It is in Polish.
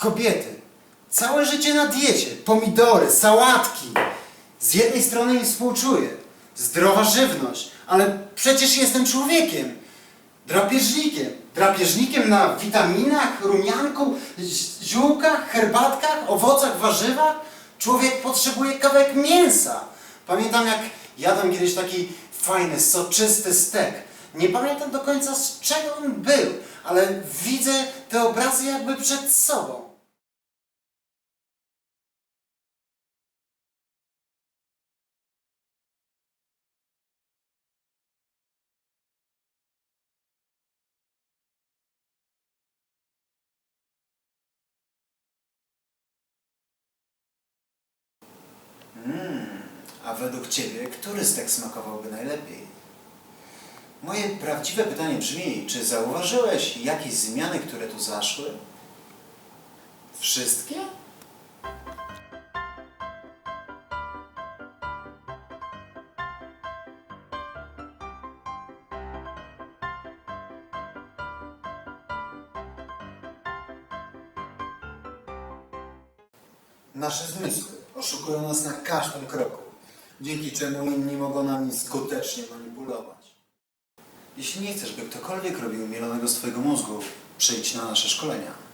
Kobiety, całe życie na diecie, pomidory, sałatki. Z jednej strony im współczuję, zdrowa żywność, ale przecież jestem człowiekiem, drapieżnikiem. Drapieżnikiem na witaminach, rumianku, zi- ziółkach, herbatkach, owocach, warzywach. Człowiek potrzebuje kawałek mięsa. Pamiętam jak jadłem kiedyś taki fajny, soczysty stek. Nie pamiętam do końca z czego on był, ale widzę te obrazy jakby przed sobą. A według Ciebie, który stek smakowałby najlepiej? Moje prawdziwe pytanie brzmi, czy zauważyłeś jakieś zmiany, które tu zaszły? Wszystkie? Nasze zmysły oszukują nas na każdym kroku, dzięki czemu inni mogą nami skutecznie manipulować. Jeśli nie chcesz, by ktokolwiek robił mielonego z Twojego mózgu, przyjdź na nasze szkolenia.